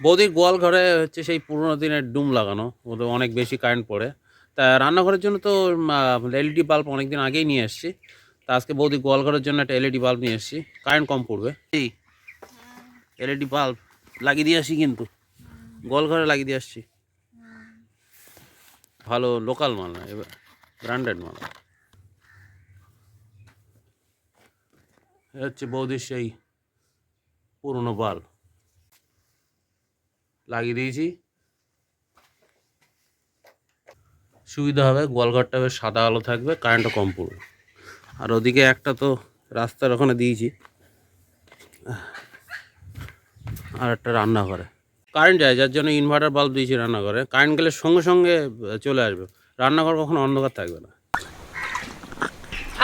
বৌদির গোয়াল ঘরে হচ্ছে সেই পুরোনো দিনের ডুম লাগানো, ওদের অনেক বেশি কারেন্ট পড়ে। তা রান্নাঘরের জন্য তো এলইডি বাল্ব অনেক দিন আগেই নিয়ে এসেছি। তা আজকে বৌদি গোয়াল ঘরের জন্য একটা এলইডি বাল্ব নিয়ে এসেছি। কারেন্ট কম পড়বে। এই এলইডি বাল্ব লাগিয়ে দিয়ে আসি কিন্তু। গোয়াল ঘরে লাগিয়ে দিয়ে আসছি। ভালো লোকাল মাল না, এবার ব্র্যান্ডেড মাল। হচ্ছে বৌদির সেই পুরনো বাল্ব লাগিয়ে দিয়েছি। সুবিধা হবে, গোয়ালঘরটা বেশ সাদা আলো থাকবে কারেন্টও কম পড়বে। আর ওদিকে একটা তো রাস্তার ওখানে দিয়েছি। আর একটা রান্নাঘরে। কারেন্ট যায়, যার জন্য ইনভার্টার বাল্ব দিয়েছি রান্নাঘরে। কারেন্ট গেলে সঙ্গে সঙ্গে চলে আসবে। রান্নাঘর কখনো অন্ধকার থাকবে না।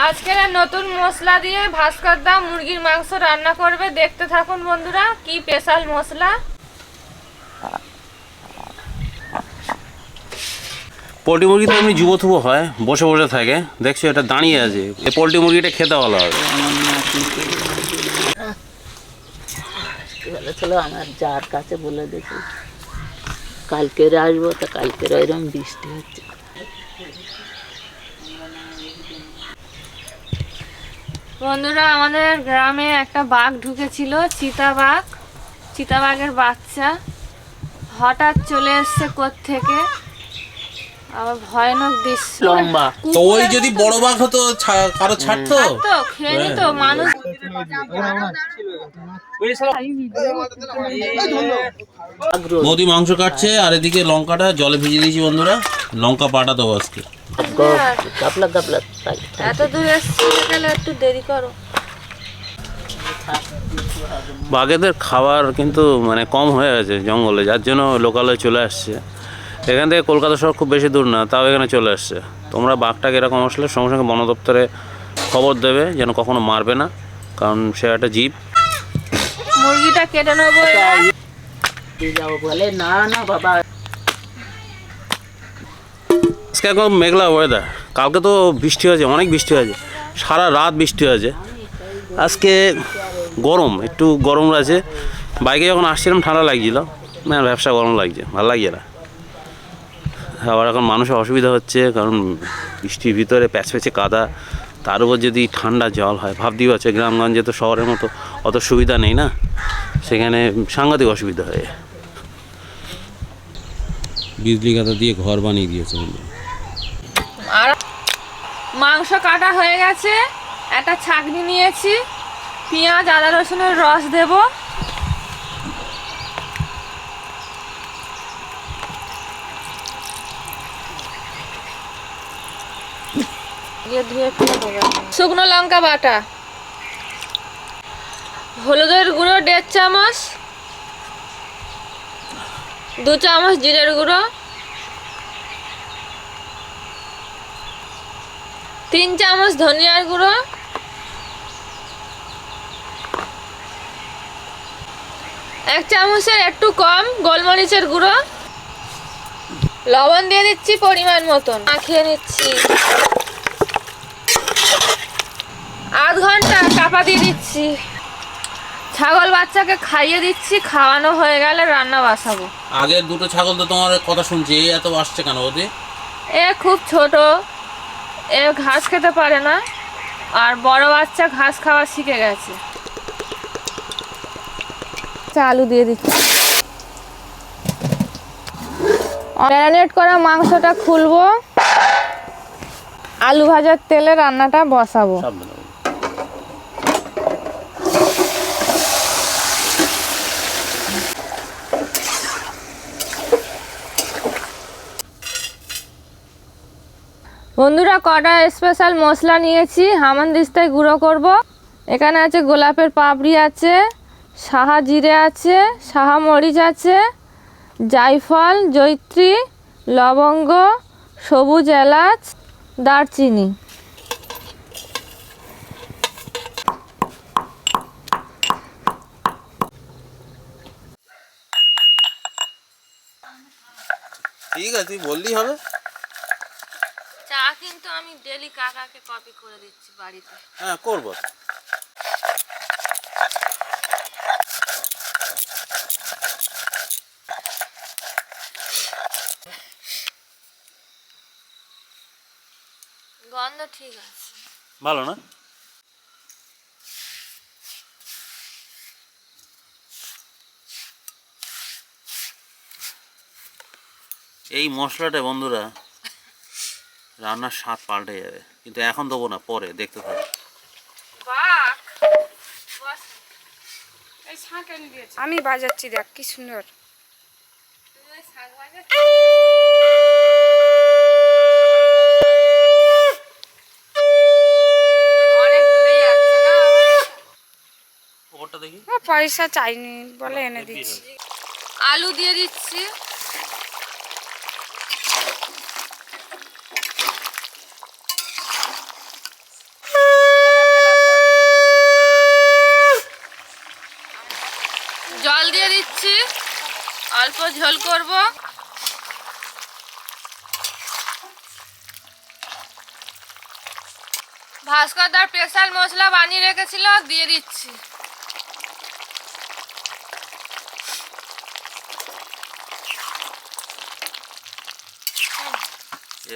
আজকের নতুন মশলা দিয়ে ভাস্কর দা মুরগির মাংস রান্না করবে। দেখতে থাকুন বন্ধুরা, কি স্পেশাল মশলা। পোলট্রি মুরগি তো এমনি যুবথুবো হয় বসে বসে থাকে। দেখছ এটা দাঁড়িয়ে আছে। এই পোলট্রি মুরগিটা খেতে ভালো হবে। বলেছিল আমার যার কাছে বলে দেখি। কালকের আসব তা কালকের ওইরকম বৃষ্টি হচ্ছে। বন্ধুরা আমাদের গ্রামে একটা বাঘ ঢুকেছিল চিতা বাঘ চিতা বাঘের বাচ্চা। হঠাৎ চলে এসছে থেকে আবার ভয়ানক দৃশ্য। লম্বা। তো ওই যদি বড় বাঘ হতো ছা- কারও ছাড়তো? তো খেয়ে নিত মানুষ আগ্রহ বৌদি মাংস কাটছে আর এদিকে লঙ্কাটা জলে ভিজিয়ে দিয়েছি বন্ধুরা। লঙ্কা পাটা দেবো আজকে গাপলা গাপলা তাই এত দূর এসছি গেলে একটু দেরি করো। বাঘেদের খাবার কিন্তু মানে কম হয়ে গেছে জঙ্গলে যার জন্য লোকালয়ে চলে আসছে। এখান থেকে কলকাতা শহর খুব বেশি দূর না তাও এখানে চলে আসছে। তোমরা বাঘটাকে এরকম আসলে সঙ্গে সঙ্গে বন দপ্তরে খবর দেবে যেন কখনো মারবে না কারণ সে একটা জীব। মুরগিটা কেটে নেব বলে না না বাবা আজকে একদম মেঘলা ওয়েদার কালকে তো বৃষ্টি হয়েছে অনেক বৃষ্টি হয়েছে সারা রাত বৃষ্টি হয়েছে। আজকে গরম একটু গরম আছে বাইকে যখন আসছিলাম ঠান্ডা লাগছিল। না ব্যবসা গরম লাগছে ভালো লাগছে না। আবার এখন মানুষের অসুবিধা হচ্ছে কারণ বৃষ্টির ভিতরে প্যাচ প্যাচে কাদা তার উপর যদি ঠান্ডা জল হয় ভাবতেই পারছে গ্রামগঞ্জে তো শহরের মতো অত সুবিধা নেই না? সেখানে সাংঘাতিক অসুবিধা হয়। বিজলি কাতা দিয়ে ঘর বানিয়ে দিয়েছে আর মাংস কাটা হয়ে গেছে একটা ছাকনি নিয়েছি। পেঁয়াজ আদা রসুনের রস দেব। শুকনো লঙ্কা বাটা। হলুদের গুঁড়ো দেড় চামচ। দু চামচ জিরের গুঁড়ো। তিন চামচ ধনিয়ার গুঁড়ো। এক চামচের একটু কম গোলমরিচের গুঁড়ো। লবণ দিয়ে দিচ্ছি পরিমাণ মতন। মাখিয়ে নিচ্ছি। আধ ঘণ্টা চাপা দিয়ে দিচ্ছি। ছাগল বাচ্চাকে খাইয়ে দিচ্ছি খাওয়ানো হয়ে গেলে রান্না বাসাবো। আগের দুটো ছাগল তো তোমার কথা শুনছি এই এত আসছে কেন ওদের এ খুব ছোট এ ঘাস খেতে পারে না আর বড় বাচ্চা ঘাস খাওয়া শিখে গেছে। আলু দিয়ে দিচ্ছি। ম্যারিনেট করা মাংসটা খুলবো। আলু ভাজার তেলে রান্নাটা বসাবো। বন্ধুরা, কটা স্পেশাল মশলা নিয়েছি? হামান দিস্তায় গুঁড়ো করব। এখানে আছে গোলাপের পাপড়ি আছে। সাহা জিরে আছে সাহা মরিচ আছে জায়ফল জৈত্রী লবঙ্গ সবুজ এলাচ দারচিনি। ঠিক আছে তুই বললেই হবে। চা কিন্তু আমি ডেলি কাকাকে কপি করে দিচ্ছি বাড়িতে। হ্যাঁ করব। গন্ধ ঠিক আছে। ভালো না? এই মশলাটা বন্ধুরা রান্নার স্বাদ পাল্টে যাবে। কিন্তু এখন দেবো না পরে দেখতে থাকো। আমি বাজাচ্ছি দেখ কি সুন্দর। পয়সা চাইনি বলে এনে দিচ্ছি। আলু দিয়ে দিচ্ছি জল দিয়ে দিচ্ছি অল্প ঝোল করব। ভাস্করদার স্পেশাল মশলা বানিয়ে রেখেছিল দিয়ে দিচ্ছি।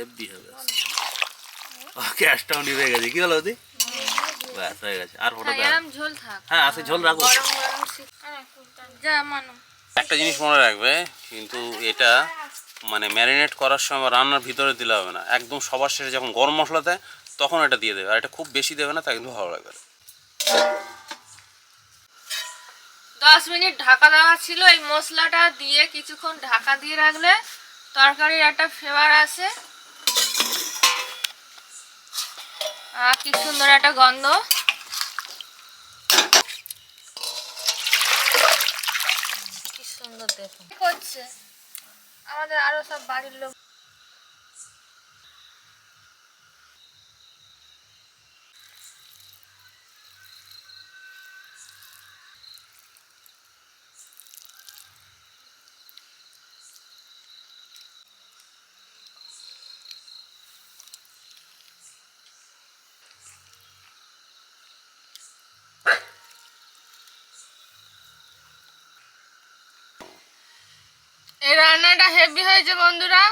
এফবি হবে। গ্যাসটাও নিভে গেছে। কি হলো ওদি ব্যাস হয়ে গেছে। আর ফটো হ্যাঁ, ঝোল থাক। হ্যাঁ আছে ঝোল রাখো। শীত। যা মানো। একটা জিনিস মনে রাখবে, কিন্তু এটা মানে ম্যারিনেট করার সময় রান্নার ভিতরে দিলে হবে না। একদম সবার শেষে যখন গরম মশলা দেয়, তখন এটা দিয়ে দেবে। আর এটা খুব বেশি দেবে না, তা কিন্তু ভালো লাগবে। দশ মিনিট ঢাকা দেওয়া ছিল, এই মশলাটা দিয়ে কিছুক্ষণ ঢাকা দিয়ে রাখলে তরকারির একটা ফ্লেভার আসে। আর কি সুন্দর একটা গন্ধ। আমাদের আরও সব বাড়ির লোক এই রান্নাটা হেভি হয়েছে বন্ধুরা।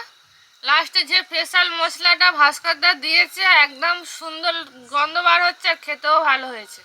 লাস্টে যে স্পেশাল মশলাটা ভাস্করদা দিয়েছে, একদম সুন্দর গন্ধ বার হচ্ছে আর খেতেও ভালো হয়েছে।